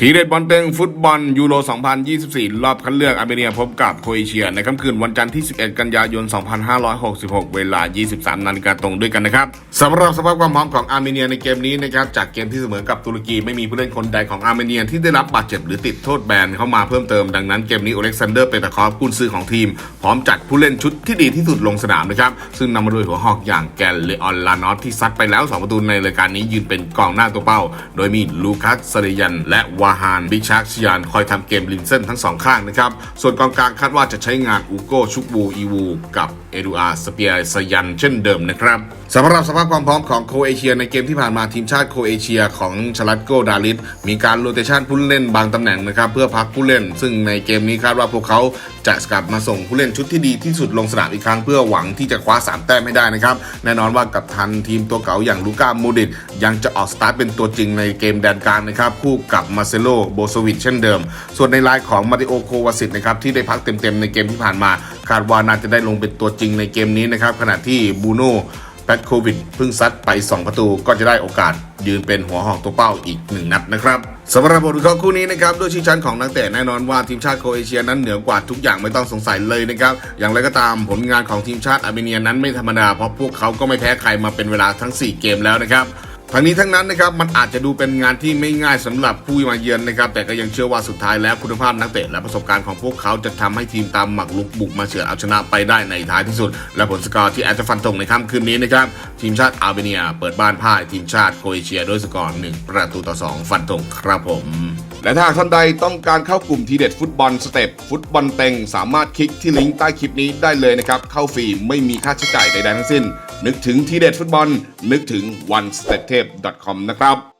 ทีเด็ดบอลเต็งฟุตบอลยูโร 2024 รอบคัดเลือกอาร์เมเนียพบกับโครเอเชีย ในค่ำคืนวันจันทร์ที่ 11 กันยายน 2566 เวลา 23 นาฬิกาตรงด้วยกันนะครับสำหรับสภาพความพร้อมของอาร์เมเนียในเกมนี้นะครับจากเกมที่เสมอกับตุรกีไม่มีผู้เล่นคนใดของอาร์เมเนียที่ได้รับบาดเจ็บหรือติดโทษแบนเข้ามาเพิ่มเติมดังนั้นเกมนี้โอเล็กซานเดอร์เปตาคอฟกุนซือของทีม พร้อมจัดผู้เล่นชุดที่ดีที่สุดลงสนามนะครับซึ่งนำมาโดยหัวหอกอย่างแกนเลออนลานอตที่ซัดไปแล้ว 2 ประตูในรายการนี้ยืนเป็นกองหน้าตัวเป้า โดยมีลูคัสซเรยันและวาฮานบิชาร์ชิยานคอยทำเกมลินเซนทั้งสองข้างนะครับ ส่วนกองกลางคาดว่าจะใช้งานอูโกชุกบูอีวูกับเอดูอาสเปียสยันเช่นเดิมนะครับสำหรับสภาพความพร้อมของโคเอเชียในเกมที่ผ่านมาทีมชาติโคเอเชียของชลัดโกดาลิสมีการโรเตชันผู้เล่นบางตำแหน่งนะครับเพื่อพักผู้เล่น ซึ่งในเกมนี้คาดว่าพวกเขาจะกลับมาส่งผู้เล่นชุดที่ดีที่สุดลงสนามอีกครั้งเพื่อหวังที่จะคว้า 3 แต้มให้ได้นะครับแน่นอนว่ากับทันทีมตัวเก่าอย่างลูก้าโมดิตยังจะออกสตาร์ทเป็นตัวจริงในเกมแดนกลางนะครับคู่กับมาเซโลโบโซวิชเช่นเดิม ส่วนในรายของมาริโอโควาสิตนะครับที่ได้พักเต็มๆในเกมที่ผ่านมา คาดว่าน่าจะได้ลงเป็นตัวจริงในเกมนี้นะครับขณะที่บูโน่แพทโควิดเพิ่งซัดไป 2 ประตูก็จะได้โอกาสยืนเป็นหัวหอกตัวเป้าอีก 1 นัดนะครับสำหรับบทวิเคราะห์คู่นี้นะครับด้วยชี้ชั้นของนักเตะแน่นอนว่าทีมชาติโคเอเชียนั้นเหนือกว่าทุกอย่างไม่ต้องสงสัยเลยนะครับอย่างไรก็ตามผลงานของทีมชาติอาร์เมเนียนั้นไม่ธรรมดาเพราะพวกเขาก็ไม่แพ้ใครมาเป็นเวลาทั้ง 4 เกมแล้วนะครับ ทั้งนี้ทั้งนั้นนะครับมันอาจจะดูเป็นงานที่ไม่ง่ายสำหรับผู้มาเยือนนะครับแต่ก็ยังเชื่อว่าสุดท้ายแล้วคุณภาพนักเตะและประสบการณ์ของพวกเขาจะทำให้ทีมตามหมักลุกบุกมาเฉือนเอาชนะไปได้ในท้ายที่สุด และผลสกอร์ที่อาจจะฟันธงในค่ำคืนนี้นะครับทีมชาติอาร์เมเนีย เปิดบ้านพ่ายทีมชาติโครเอเชียด้วยสกอร์1ประตูต่อ 2 ฟันธงครับผมและถ้าท่านใดต้องการเข้ากลุ่มทีเด็ดฟุตบอลสเต็ปฟุตบอลเต็งสามารถคลิกที่ลิงก์ใต้คลิปนี้ได้เลยนะครับเข้าฟรีไม่มีค่าใช้จ่ายใดๆทั้งสิ้น นึกถึงทีเด็ดฟุตบอล นึกถึง one step tape com นะครับ